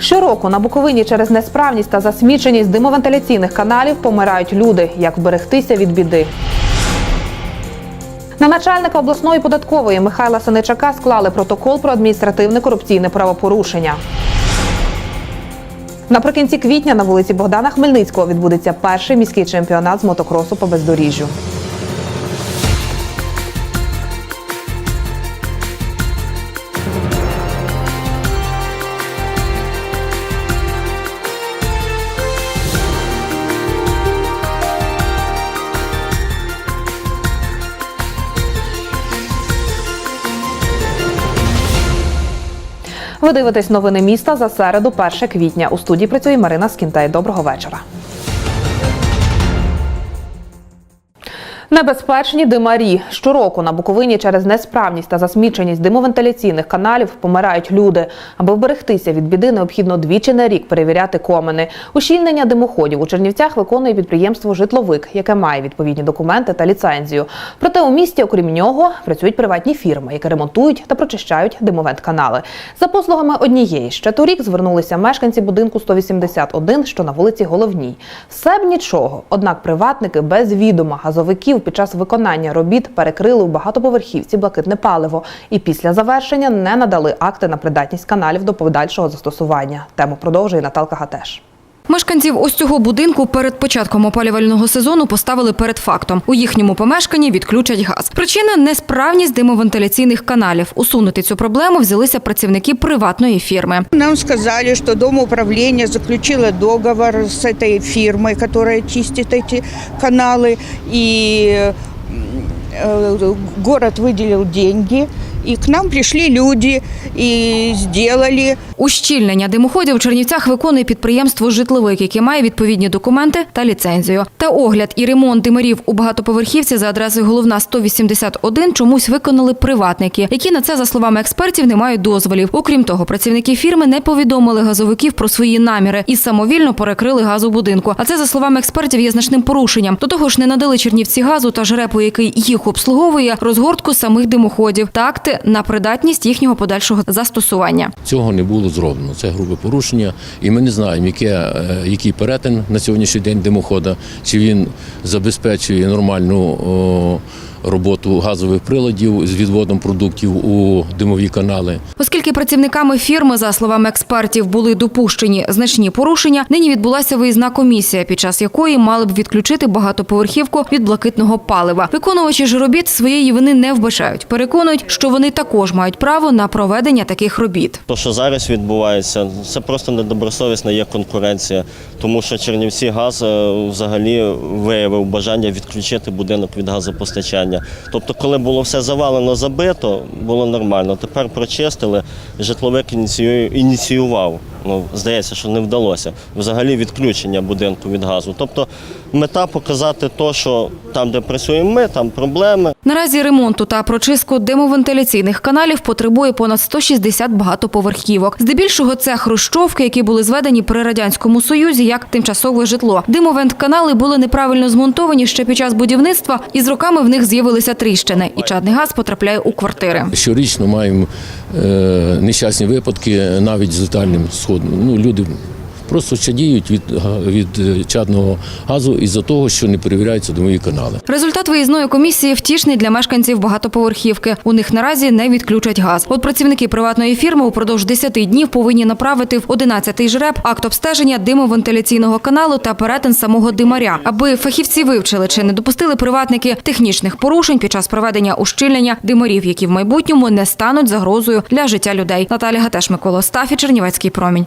Щороку на Буковині через несправність та засміченість димовентиляційних каналів помирають люди. Як вберегтися від біди? На начальника обласної податкової Михайла Синичака склали протокол про адміністративне корупційне правопорушення. Наприкінці квітня на вулиці Богдана Хмельницького відбудеться перший міський чемпіонат з мотокросу по бездоріжжю. Ви дивитесь новини міста за середу, 1 квітня. У студії працює Марина Скінтай. Доброго вечора. Небезпечні димарі щороку на Буковині через несправність та засміченість димовентиляційних каналів помирають люди. Аби вберегтися від біди, необхідно двічі на рік перевіряти комини. Ущільнення димоходів у Чернівцях виконує підприємство Житловик, яке має відповідні документи та ліцензію. Проте у місті, окрім нього, працюють приватні фірми, які ремонтують та прочищають димовент-канали. За послугами однієї ще торік звернулися мешканці будинку 181, що на вулиці Головній. Все б нічого. Однак приватники без відома газовиків під час виконання робіт перекрили у багатоповерхівці блакитне паливо і після завершення не надали акти на придатність каналів до подальшого застосування. Тему продовжує Наталка Гатеш. Мешканців ось цього будинку перед початком опалювального сезону поставили перед фактом. У їхньому помешканні відключать газ. Причина несправність димовентиляційних каналів. Усунути цю проблему взялися працівники приватної фірми. Нам сказали, что Дом управления заключило договор с этой фирмой, которая чистит эти каналы, и э, город выделил деньги, и к нам пришли люди и сделали Ущільнення димоходів у Чернівцях виконує підприємство «Житловик», яке має відповідні документи та ліцензію. Та огляд і ремонт димарів у багатоповерхівці за адресою Головна 181 чомусь виконали приватники, які на це, за словами експертів, не мають дозволів. Окрім того, працівники фірми не повідомили газовиків про свої наміри і самовільно перекрили газ у будинку. А це, за словами експертів, є значним порушенням. До того ж, не надали Чернівці газу та жрепу, який їх обслуговує, розгортку самих димоходів та акти на придатність їхнього подальшого застосування. Цього не було зроблено. Це грубе порушення, і ми не знаємо, яке, е, який перетин на сьогоднішній день димохода, чи він забезпечує нормальну о, роботу газових приладів з відводом продуктів у димові канали. Оскільки працівниками фірми, за словами експертів, були допущені значні порушення, нині відбулася виїзна комісія, під час якої мали б відключити багатоповерхівку від блакитного палива. Виконувачі ж робіт своєї вини не вбачають. Переконують, що вони також мають право на проведення таких робіт. То, що зараз відбувається, це просто недобросовісна є конкуренція, тому що Чернівці газ е, взагалі виявив бажання відключити будинок від газопостачання. Тобто, коли було все завалено, забито, було нормально. Тепер прочистили, житловик ініціював. Ну, здається, що не вдалося. Взагалі відключення будинку від газу. Тобто мета показати то, що там, де працюємо ми, там проблеми. Наразі ремонту та прочистку димовентиляційних каналів потребує понад 160 багатоповерхівок. Здебільшого це хрущовки, які були зведені при радянському союзі як тимчасове житло. Димовент-канали були неправильно змонтовані ще під час будівництва, і з роками в них з'явилися тріщини, і чадний газ потрапляє у квартири. Щорічно маємо нещасні випадки навіть з летальним сходом. Ну, люди просто чадіють від, від е, чадного газу із-за того, що не перевіряються димові канали. Результат виїзної комісії втішний для мешканців багатоповерхівки. У них наразі не відключать газ. От працівники приватної фірми упродовж 10 днів повинні направити в 11-й жреб акт обстеження димовентиляційного каналу та перетин самого димаря, аби фахівці вивчили чи не допустили приватники технічних порушень під час проведення ущільнення димарів, які в майбутньому не стануть загрозою для життя людей. Наталя Гатеш, Микола Остафі, Чернівецький промінь.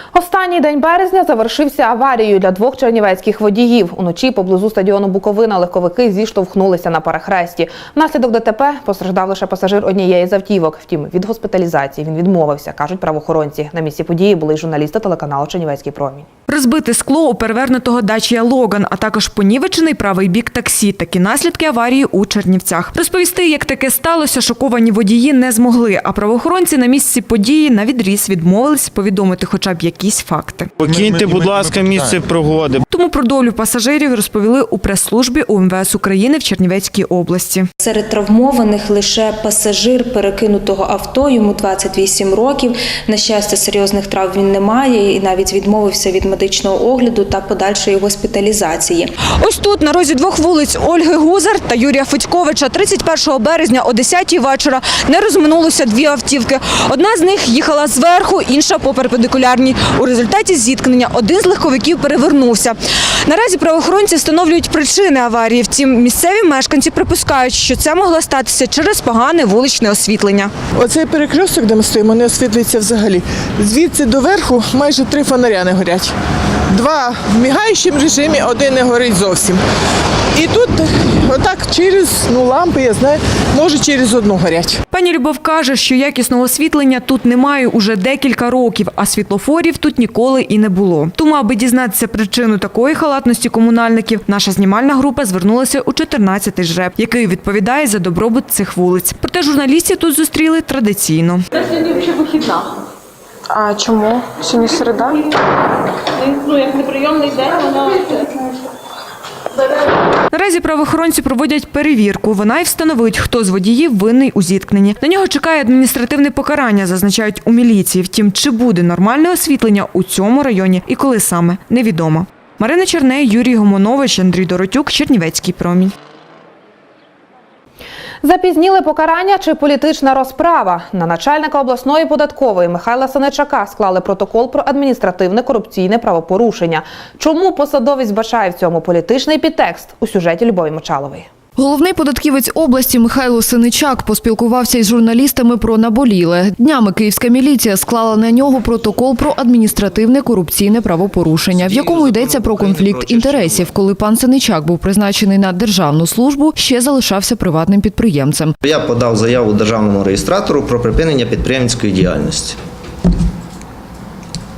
Останній день березня завершився аварією для двох чернівецьких водіїв. Уночі поблизу стадіону Буковина легковики зіштовхнулися на перехресті. Внаслідок ДТП постраждав лише пасажир однієї з автівок. Втім, від госпіталізації він відмовився, кажуть правоохоронці. На місці події були й журналісти телеканалу Чернівецький промінь. Розбите скло у перевернутого дачія Логан, а також понівечений правий бік таксі. Такі наслідки аварії у Чернівцях. Розповісти, як таке сталося, шоковані водії не змогли. А правоохоронці на місці події на відріз відмовились повідомити, хоча б які якісь факти. Покиньте, будь ласка, місце пригоди. Тому про долю пасажирів розповіли у прес-службі УМВС України в Чернівецькій області. Серед травмованих лише пасажир перекинутого авто, йому 28 років. На щастя, серйозних травм він не має і навіть відмовився від медичного огляду та подальшої госпіталізації. Ось тут, на розі двох вулиць Ольги Гузар та Юрія Федьковича, 31 березня о 10 вечора не розминулося дві автівки. Одна з них їхала зверху, інша по перпендикулярній. У результаті зіткнення один з легковиків перевернувся. Наразі правоохоронці встановлюють причини аварії. Втім, місцеві мешканці припускають, що це могло статися через погане вуличне освітлення. Оцей перекресток, де ми стоїмо, не освітлюється взагалі. Звідси до верху майже три фонаря не горять. Два в мігаючому режимі, один не горить зовсім. І тут отак через ну, лампи, я знаю, може через одну горять. Пані Любов каже, що якісного освітлення тут немає уже декілька років, а світлофорів тут ніколи і не було. Тому, аби дізнатися причину такої халатності комунальників, наша знімальна група звернулася у 14-й жреб, який відповідає за добробут цих вулиць. Проте журналістів тут зустріли традиційно. А чому? Сьогодні середа? Ну, як неприйомний день, вона Наразі правоохоронці проводять перевірку. Вона й встановить, хто з водіїв винний у зіткненні. На нього чекає адміністративне покарання, зазначають у міліції. Втім, чи буде нормальне освітлення у цьому районі і коли саме невідомо. Марина Черней, Юрій Гомонович, Андрій Доротюк, Чернівецький промінь. Запізніли покарання чи політична розправа. На начальника обласної податкової Михайла Саничака склали протокол про адміністративне корупційне правопорушення. Чому посадовець бачає в цьому політичний підтекст у сюжеті Любові Мочалової? Головний податківець області Михайло Синичак поспілкувався із журналістами про наболіле. Днями київська міліція склала на нього протокол про адміністративне корупційне правопорушення, в якому йдеться про конфлікт інтересів, коли пан Синичак був призначений на державну службу, ще залишався приватним підприємцем. Я подав заяву державному реєстратору про припинення підприємницької діяльності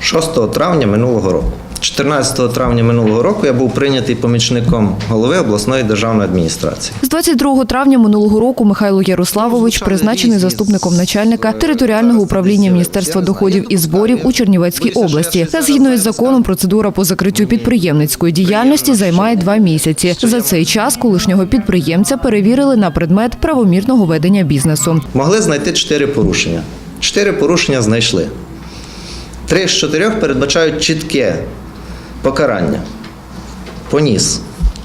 6 травня минулого року. 14 травня минулого року я був прийнятий помічником голови обласної державної адміністрації. З 22 травня минулого року Михайло Ярославович призначений заступником начальника територіального управління Міністерства доходів і зборів у Чернівецькій області. Та згідно із законом, процедура по закриттю підприємницької діяльності займає два місяці. За цей час колишнього підприємця перевірили на предмет правомірного ведення бізнесу. Могли знайти чотири порушення. Чотири порушення знайшли. Три з чотирьох передбачають чітке покарання. Поніс.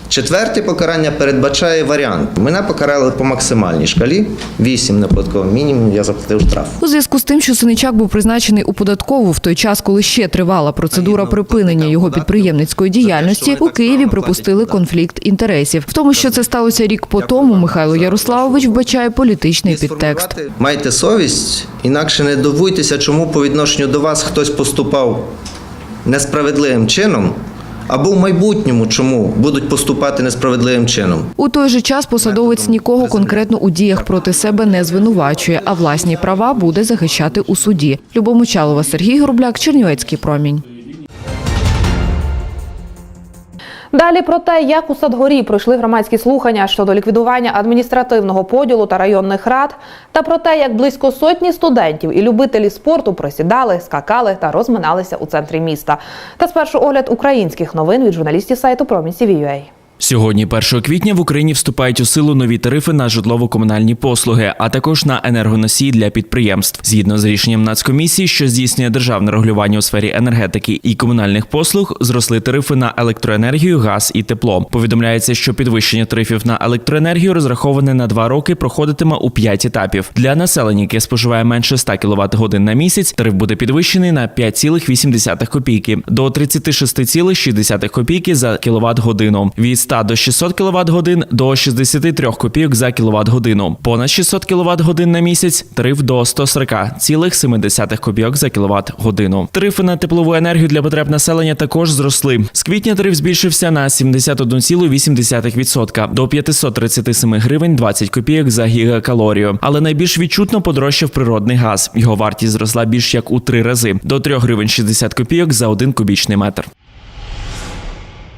Четверте покарання передбачає варіант. Мене покарали по максимальній шкалі. 8 неподатковий мінімум, я заплатив штраф. У зв'язку з тим, що Синичак був призначений у податкову в той час, коли ще тривала процедура припинення його підприємницької діяльності, у Києві припустили конфлікт інтересів. В тому, що це сталося рік по тому, Михайло Ярославович вбачає політичний підтекст. Майте совість, інакше не дивуйтеся, чому по відношенню до вас хтось поступав несправедливим чином, або в майбутньому чому будуть поступати несправедливим чином. У той же час посадовець нікого конкретно у діях проти себе не звинувачує, а власні права буде захищати у суді. Любов Мочалова, Сергій Горбляк, Чернівецький промінь. Далі про те, як у Садгорі пройшли громадські слухання щодо ліквідування адміністративного поділу та районних рад, та про те, як близько сотні студентів і любителі спорту присідали, скакали та розминалися у центрі міста. Та спершу огляд українських новин від журналістів сайту CVUA. Сьогодні, 1 квітня, в Україні вступають у силу нові тарифи на житлово-комунальні послуги, а також на енергоносії для підприємств. Згідно з рішенням Нацкомісії, що здійснює державне регулювання у сфері енергетики і комунальних послуг, зросли тарифи на електроенергію, газ і тепло. Повідомляється, що підвищення тарифів на електроенергію розраховане на два роки, проходитиме у п'ять етапів. Для населення, яке споживає менше 100 кВт годин на місяць, тариф буде підвищений на 5,8 копійки до 36,6 копійки за кіловат годину. Від 100 до 600 кВт годин до 63 копійок за кіловат годину. Понад 600 кВт годин на місяць тариф до 140,7 копійок за кіловат годину. Тарифи на теплову енергію для потреб населення також зросли. З квітня тариф збільшився на 71,8% до 537 гривень 20 копійок за гігакалорію. Але найбільш відчутно подорожчав природний газ. Його вартість зросла більш як у три рази до 3 гривень 60 копійок за один кубічний метр.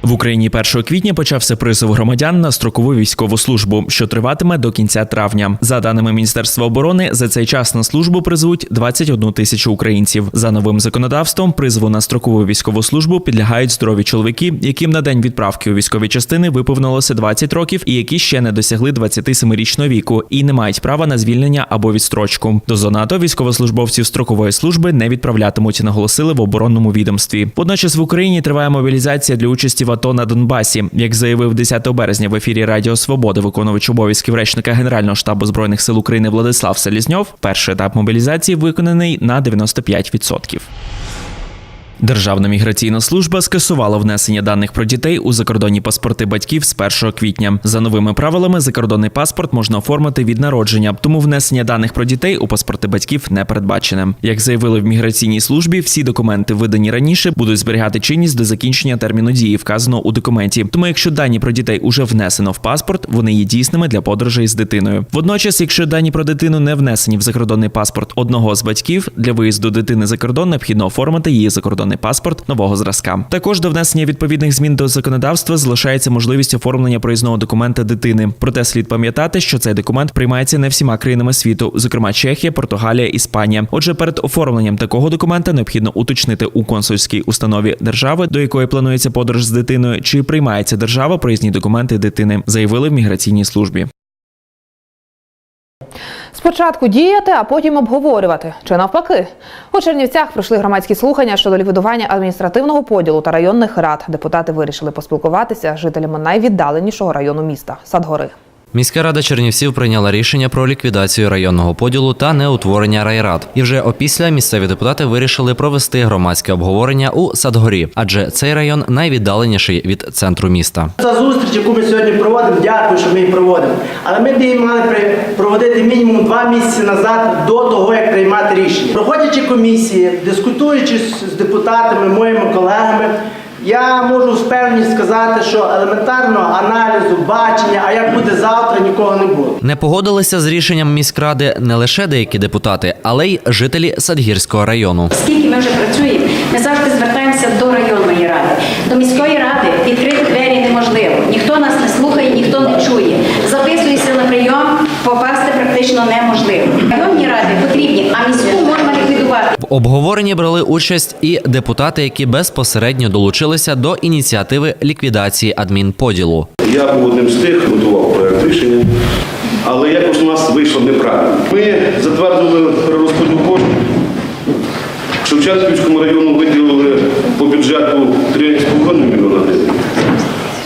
В Україні 1 квітня почався призов громадян на строкову військову службу, що триватиме до кінця травня. За даними Міністерства оборони, за цей час на службу призвуть 21 тисячу українців. За новим законодавством, призову на строкову військову службу підлягають здорові чоловіки, яким на день відправки у військові частини виповнилося 20 років, і які ще не досягли 27-річного віку і не мають права на звільнення або відстрочку. До зон АТО військовослужбовців строкової служби не відправлятимуть, наголосили в оборонному відомстві. Водночас в Україні триває мобілізація для участі в АТО на Донбасі. Як заявив 10 березня в ефірі Радіо Свобода, виконувач обов'язків речника Генерального штабу збройних сил України Владислав Селізньов, перший етап мобілізації виконаний на 95%. Державна міграційна служба скасувала внесення даних про дітей у закордонні паспорти батьків з 1 квітня. За новими правилами, закордонний паспорт можна оформити від народження, тому внесення даних про дітей у паспорти батьків не передбачене. Як заявили в міграційній службі, всі документи, видані раніше, будуть зберігати чинність до закінчення терміну дії, вказаного у документі. Тому, якщо дані про дітей уже внесено в паспорт, вони є дійсними для подорожей з дитиною. Водночас, якщо дані про дитину не внесені в закордонний паспорт одного з батьків, для виїзду дитини за кордон необхідно оформити її закордонний паспорт нового зразка. Також до внесення відповідних змін до законодавства залишається можливість оформлення проїзного документа дитини. Проте слід пам'ятати, що цей документ приймається не всіма країнами світу, зокрема Чехія, Португалія, Іспанія. Отже, перед оформленням такого документа необхідно уточнити у консульській установі держави, до якої планується подорож з дитиною, чи приймається держава проїзні документи дитини, заявили в міграційній службі. Спочатку діяти, а потім обговорювати. Чи навпаки? У Чернівцях пройшли громадські слухання щодо ліквідування адміністративного поділу та районних рад. Депутати вирішили поспілкуватися з жителями найвіддаленішого району міста Садгори. Міська рада Чернівців прийняла рішення про ліквідацію районного поділу та неутворення райрад. І вже опісля місцеві депутати вирішили провести громадське обговорення у Садгорі, адже цей район найвіддаленіший від центру міста. За зустріч, яку ми сьогодні проводимо, дякую, що ми її проводимо. Але ми б її мали проводити мінімум два місяці назад до того, як приймати рішення. Проходячи комісії, дискутуючи з депутатами, моїми колегами, я можу з певністю сказати, що елементарного аналізу, бачення, а як буде завтра, нікого не було. Не погодилися з рішенням міськради не лише деякі депутати, але й жителі Садгірського району. Скільки ми вже працюємо, ми завжди звертаємося до районної ради. До міської ради відкрити двері неможливо. Ніхто нас не слухає, ніхто не чує. Записуєшся на прийом, попасти практично неможливо. Районні ради потрібні, а міську можна ліквідувати. В обговоренні брали участь і депутати, які безпосередньо долучилися до ініціативи ліквідації адмінподілу. Я був одним з тих, готував проект рішення, але якось у нас вийшло неправильно. Ми затвердили перерозподіл коштів. Шевченківському району виділили по бюджету 3,5 мільйона гривень.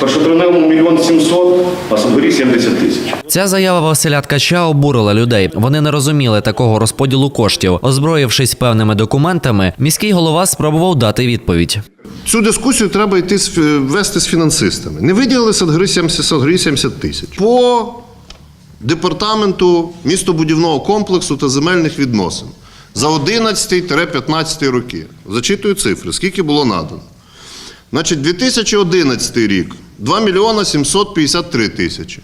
Першотравневому мільйон 700, а Садгорі 70 тисяч. Ця заява Василя Ткача обурила людей. Вони не розуміли такого розподілу коштів. Озброївшись певними документами, міський голова спробував дати відповідь. Цю дискусію треба йти з фі- вести з фінансистами. Не виділили Садгорі 70, Садгорі 70 тисяч. По департаменту містобудівного комплексу та земельних відносин за 11-15 роки. Зачитую цифри, скільки було надано. Значить, 2011 рік 2 мільйона 753 тисячі.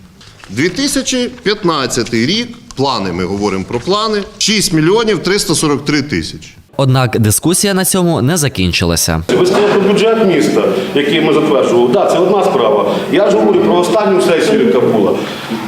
2015 рік, плани, ми говоримо про плани, 6 мільйонів 343 тисячі. Однак дискусія на цьому не закінчилася. Ви сказали про бюджет міста, який ми затверджували. Так, це одна справа. Я ж говорю про останню сесію, яка була.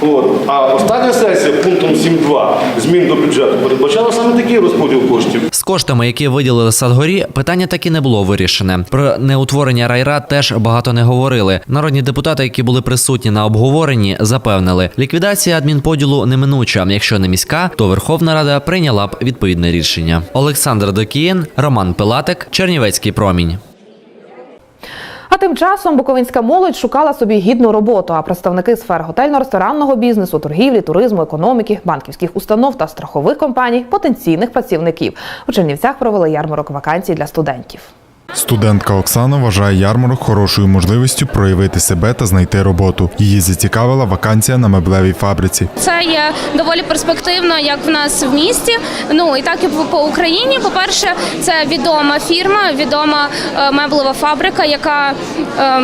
От. А остання сесія пунктом 7.2 змін до бюджету передбачала саме такий розподіл коштів. З коштами, які виділили Садгорі, питання таки не було вирішене. Про неутворення райрад теж багато не говорили. Народні депутати, які були присутні на обговоренні, запевнили, ліквідація адмінподілу неминуча. Якщо не міська, то Верховна Рада прийняла б відповідне рішення. Олександр Докієн, Роман Пилатик, Чернівецький промінь. А тим часом буковинська молодь шукала собі гідну роботу. А представники сфер готельно-ресторанного бізнесу, торгівлі, туризму, економіки, банківських установ та страхових компаній потенційних працівників у Чернівцях провели ярмарок вакансій для студентів. Студентка Оксана вважає ярмарок хорошою можливістю проявити себе та знайти роботу. Її зацікавила вакансія на меблевій фабриці. Це є доволі перспективно, як в нас в місті. Ну і так і по- по Україні. По-перше, це відома фірма, відома е, меблева фабрика, яка е,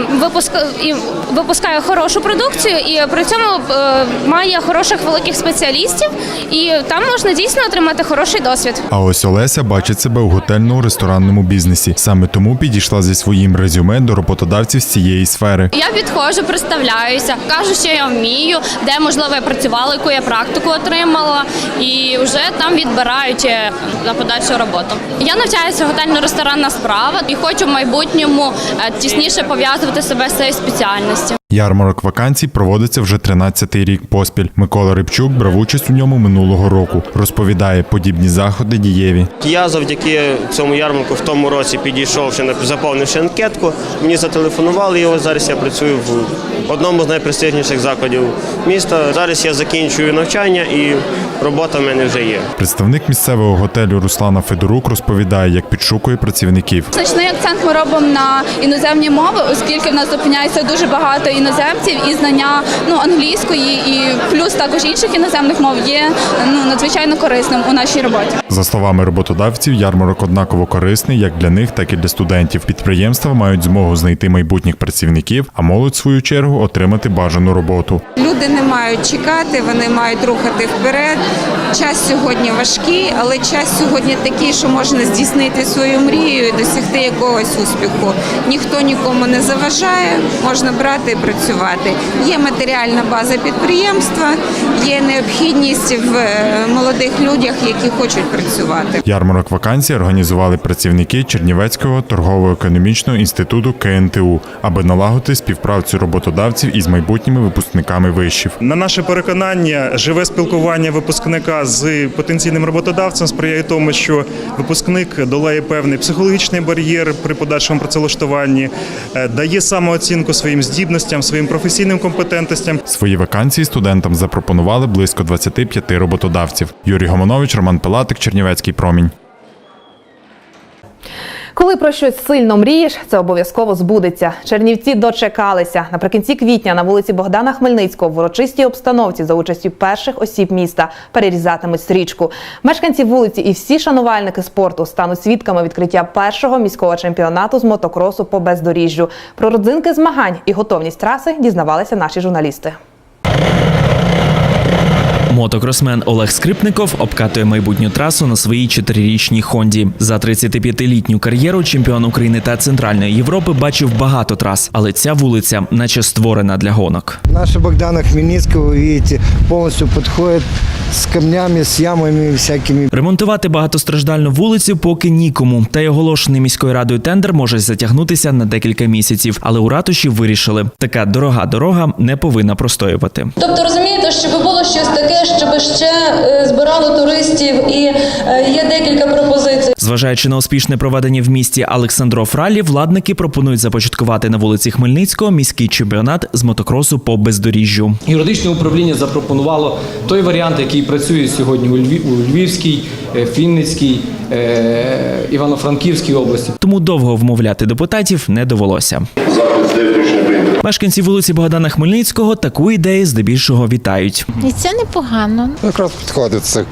випускає хорошу продукцію, і при цьому е, має хороших великих спеціалістів, і там можна дійсно отримати хороший досвід. А ось Олеся бачить себе у готельно-ресторанному бізнесі. Саме тому підійшла зі своїм резюме до роботодавців з цієї сфери. Я підходжу, представляюся, кажу, що я вмію, де можливо я працювала, яку я практику отримала, і вже там відбирають е, на подальшу роботу. Я навчаюся готельно-ресторанна справа і хочу в майбутньому е, тісніше пов'язувати себе з цією спеціальністю. Ярмарок вакансій проводиться вже 13-й рік поспіль. Микола Рибчук брав участь у ньому минулого року. Розповідає, подібні заходи дієві. Я завдяки цьому ярмарку в тому році підійшов, ще заповнивши анкетку. Мені зателефонували, ось зараз я працюю в одному з найпрестижніших закладів міста. Зараз я закінчую навчання і робота в мене вже є. Представник місцевого готелю Руслана Федорук розповідає, як підшукує працівників. Значний акцент ми робимо на іноземні мови, оскільки в нас зупиняється дуже багато іноземців і знання ну англійської, і плюс також інших іноземних мов є ну надзвичайно корисним у нашій роботі. За словами роботодавців, ярмарок однаково корисний як для них, так і для студентів. Підприємства мають змогу знайти майбутніх працівників, а молодь, в свою чергу, отримати бажану роботу. Люди не мають чекати, вони мають рухати вперед. Час сьогодні важкий, але час сьогодні такий, що можна здійснити свою мрію і досягти якогось успіху. Ніхто нікому не заважає, можна брати і працювати. Є матеріальна база підприємства, є необхідність в е, молодих людях, які хочуть працювати. Ярмарок вакансій організували працівники Чернівецького торгово-економічного інституту КНТУ, аби налагодити співпрацю роботодавців із майбутніми випускниками вишів. На наше переконання, живе спілкування випускника з потенційним роботодавцем сприяє тому, що випускник долає певний психологічний бар'єр при подальшому працевлаштуванні, е, дає самооцінку своїм здібностям, своїм професійним компетентностям. Свої вакансії студентам запропонували близько 25 роботодавців. Юрій Гомонович, Роман Пилатик, Чернівецький промінь. Коли про щось сильно мрієш, це обов'язково збудеться. Чернівці дочекалися. Наприкінці квітня на вулиці Богдана Хмельницького в урочистій обстановці за участю перших осіб міста перерізатимуть стрічку. Мешканці вулиці і всі шанувальники спорту стануть свідками відкриття першого міського чемпіонату з мотокросу по бездоріжжю. Про родзинки змагань і готовність траси дізнавалися наші журналісти. Мотокросмен Олег Скрипников обкатує майбутню трасу на своїй чотирирічній Хонді. За 35-літню кар'єру чемпіон України та Центральної Європи бачив багато трас, але ця вулиця, наче створена для гонок. Наша Богдана Хмельницького, ви бачите, повністю подходит с камнями, с ямами всякими. Ремонтувати багатостраждальну вулицю поки нікому. Та й оголошений міською радою тендер може затягнутися на декілька місяців. Але у ратуші вирішили, така дорога дорога не повинна простоювати. Тобто розумієте, щоб було щось таке, щоб ще е, збирало туристів, і е, є декілька пропозицій. Зважаючи на успішне проведення в місті Олександров Ралі, владники пропонують започаткувати на вулиці Хмельницького міський чемпіонат з мотокросу по бездоріжжю. Юридичне управління запропонувало той варіант, який працює сьогодні у Львів, у Львівській, Фінницькій, е, Івано-Франківській області. Тому довго вмовляти депутатів не довелося. Мешканці вулиці Богдана Хмельницького таку ідею здебільшого вітають. І це непогано. Якраз підходить це.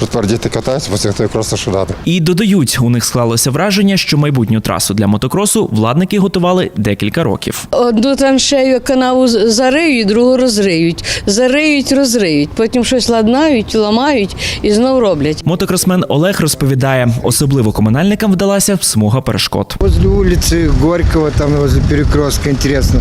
Тепер діти катаються, посягти якраз те, що треба. І додають, у них склалося враження, що майбутню трасу для мотокросу владники готували декілька років. Одну траншею канаву зариють, другу розриють. Зариють, розриють. Потім щось ладнають, ламають і знов роблять. Мотокросмен Олег розповідає, особливо комунальникам вдалася смуга перешкод. Возле улицы Горького, там возле перекрестка, интересно.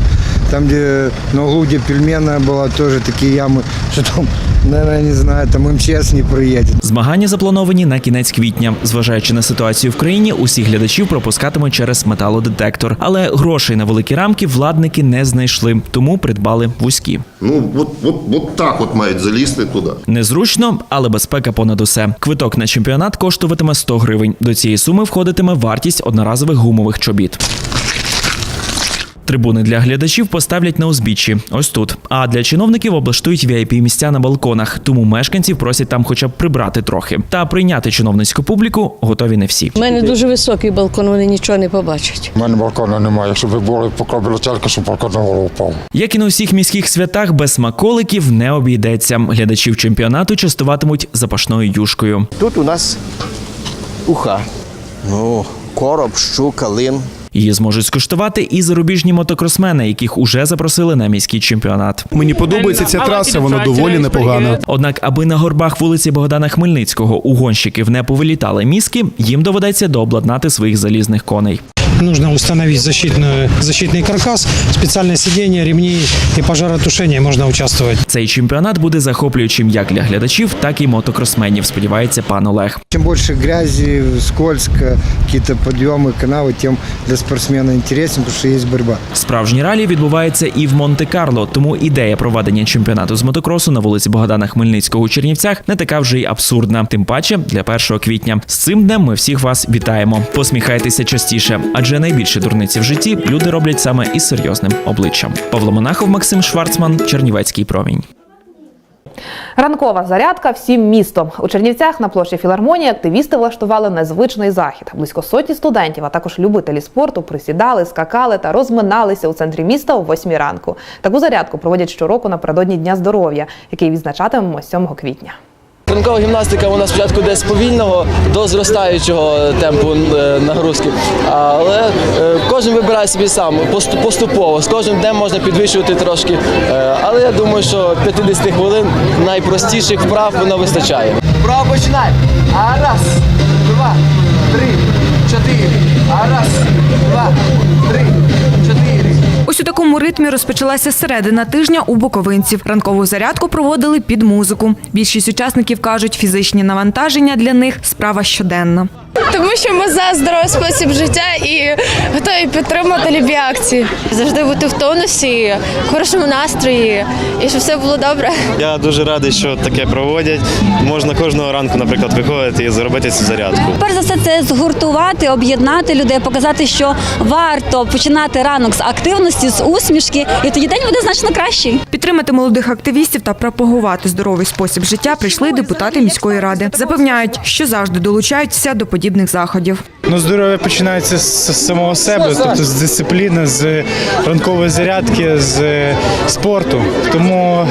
Там, где на углу, где пельменная была, тоже такие ямы, что там, наверное, не знаю, там МЧС не проедет. Змагання заплановані на кінець квітня. Зважаючи на ситуацію в країні, усіх глядачів пропускатимуть через металодетектор. Але грошей на великі рамки владники не знайшли, тому придбали вузькі. Ну, от, от, от так от мають залізти туди. Незручно, але безпека понад усе. Квиток на чемпіонат коштуватиме 100 гривень. До цієї суми входитиме вартість одноразових гумових чобіт. Трибуни для глядачів поставлять на узбіччі, ось тут. А для чиновників облаштують vip місця на балконах, тому мешканців просять там хоча б прибрати трохи. Та прийняти чиновницьку публіку готові не всі. У мене дуже високий балкон, вони нічого не побачать. У мене балкону немає. Якщо були покробили тільки, щоб балкон на голову впав. Як і на усіх міських святах, без смаколиків не обійдеться. Глядачів чемпіонату частуватимуть запашною юшкою. Тут у нас уха. Ну, короб, щука, лин. Її зможуть скуштувати і зарубіжні мотокросмени, яких уже запросили на міський чемпіонат. Мені подобається ця траса, вона доволі непогана. Однак, аби на горбах вулиці Богдана Хмельницького у гонщиків не повилітали мізки, їм доведеться дообладнати своїх залізних коней. нужно установить защитную, защитный каркас, специальное сиденье, ремни и пожаротушение, можно участвовать. Цей чемпіонат буде захоплюючим як для глядачів, так і мотокросменів. Сподівається пан Олег. Чем больше грязи, скользко, какие-то подъемы, канавы, тем для спортсмена интереснее, потому что есть борьба. Справжній ралі відбувається і в Монте-Карло, тому ідея проведення чемпіонату з мотокросу на вулиці Богдана Хмельницького у Чернівцях не така вже й абсурдна. Тим паче для 1 квітня. З цим днем ми всіх вас вітаємо. Посміхайтеся частіше, адже найбільше дурниці в житті люди роблять саме із серйозним обличчям. Павло Монахов, Максим Шварцман, Чернівецький промінь. Ранкова зарядка всім містом. У Чернівцях на площі філармонії активісти влаштували незвичний захід. Близько сотні студентів, а також любителі спорту присідали, скакали та розминалися у центрі міста о 8 ранку. Таку зарядку проводять щороку напередодні Дня здоров'я, який відзначатимемо 7 квітня. Ранкова гімнастика вона спочатку десь повільного до зростаючого темпу е, нагрузки. Але е, кожен вибирає собі сам поступово. З кожним днем можна підвищувати трошки. Е, Але я думаю, що 50 хвилин найпростіших вправ воно вистачає. Вправо починай. А раз, ритмі розпочалася середина тижня у буковинців. Ранкову зарядку проводили під музику. Більшість учасників кажуть, фізичні навантаження для них справа щоденна. Тому що ми за здоровий спосіб життя і готові підтримати любі акції. Завжди бути в тонусі, в хорошому настрої і щоб все було добре. Я дуже радий, що таке проводять. Можна кожного ранку, наприклад, виходити і зробити цю зарядку. Перш за все, це згуртувати, об'єднати людей, показати, що варто починати ранок з активності, з усмішки, і тоді день буде значно кращий. Підтримати молодих активістів та пропагувати здоровий спосіб життя прийшли депутати міської ради. Запевняють, що завжди долучаються до подібних заходів. Ну, здоров'я починається з, самого себе, тобто з дисципліни, з ранкової зарядки, з спорту. Тому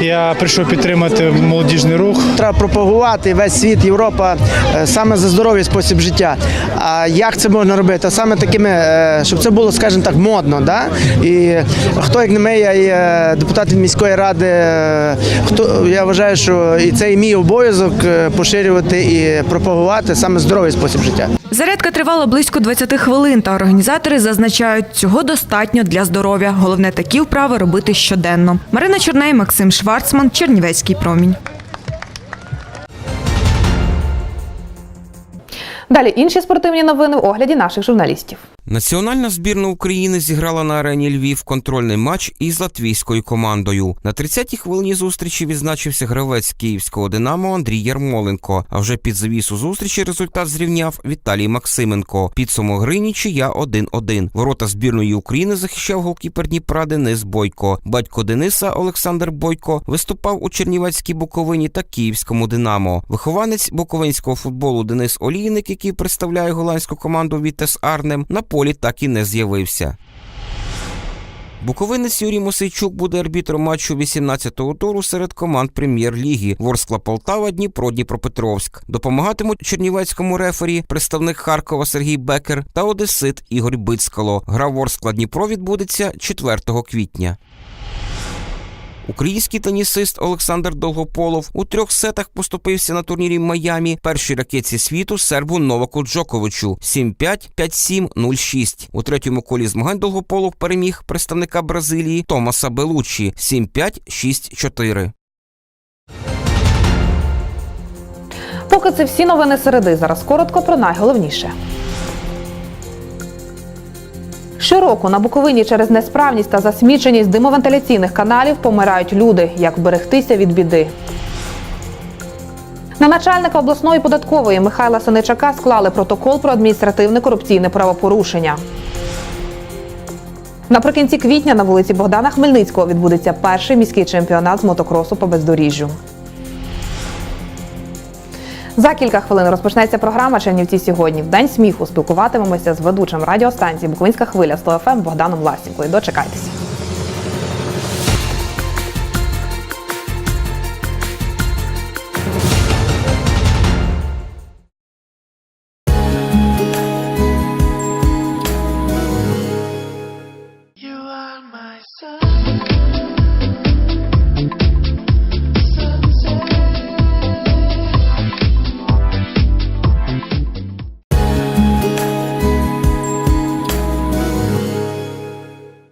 я прийшов підтримати молодіжний рух. Треба пропагувати весь світ, Європа е, саме за здоровий спосіб життя. А як це можна робити? Саме такими, е, щоб це було, скажімо так, модно. Да? І хто як не ми, я є депутат від міської ради. е, Хто я вважаю, що і це і мій обов'язок е, поширювати і пропагувати саме здоровий спосіб життя. Зарядка тривала близько 20 хвилин, та організатори зазначають, цього достатньо для здоров'я. Головне такі вправи робити щоденно. Марина Чорней, Максим Шварцман, Чернівецький промінь. Далі інші спортивні новини в огляді наших журналістів. Національна збірна України зіграла на арені Львів контрольний матч із латвійською командою. На 30-й хвилині зустрічі відзначився гравець київського Динамо Андрій Ярмоленко. А вже під завісу зустрічі результат зрівняв Віталій Максименко. Підсумок гри нічия 1-1. Ворота збірної України захищав голкіпер Дніпра Денис Бойко. Батько Дениса Олександр Бойко виступав у Чернівецькій Буковині та Київському Динамо. Вихованець буковинського футболу Денис Олійник, який представляє голландську команду Вітес Арнем, на полі так і не з'явився. Буковинець Юрій Мосейчук буде арбітром матчу 18-го туру серед команд прем'єр-ліги Ворскла Полтава, Дніпро, Дніпропетровськ. Допомагатимуть чернівецькому рефері представник Харкова Сергій Бекер та одесит Ігор Бицькало. Гра Ворскла Дніпро відбудеться 4 квітня. Український тенісист Олександр Долгополов у трьох сетах поступився на турнірі Майамі першій ракетці світу сербу Новаку Джоковичу 7-5, 5-7, 0-6. У третьому колі змагань Долгополов переміг представника Бразилії Томаса Белучі 7-5, 6-4. Поки це всі новини середи. Зараз коротко про найголовніше. Щороку на Буковині через несправність та засміченість димовентиляційних каналів помирають люди. Як вберегтися від біди? На начальника обласної податкової Михайла Синичака склали протокол про адміністративне корупційне правопорушення. Наприкінці квітня на вулиці Богдана Хмельницького відбудеться перший міський чемпіонат з мотокросу по бездоріжжю. За кілька хвилин розпочнеться програма Чернівці сьогодні. В день сміху спілкуватимемося з ведучим радіостанції Буковинська хвиля 100 ФМ Богданом Ласінкою. Дочекайтеся.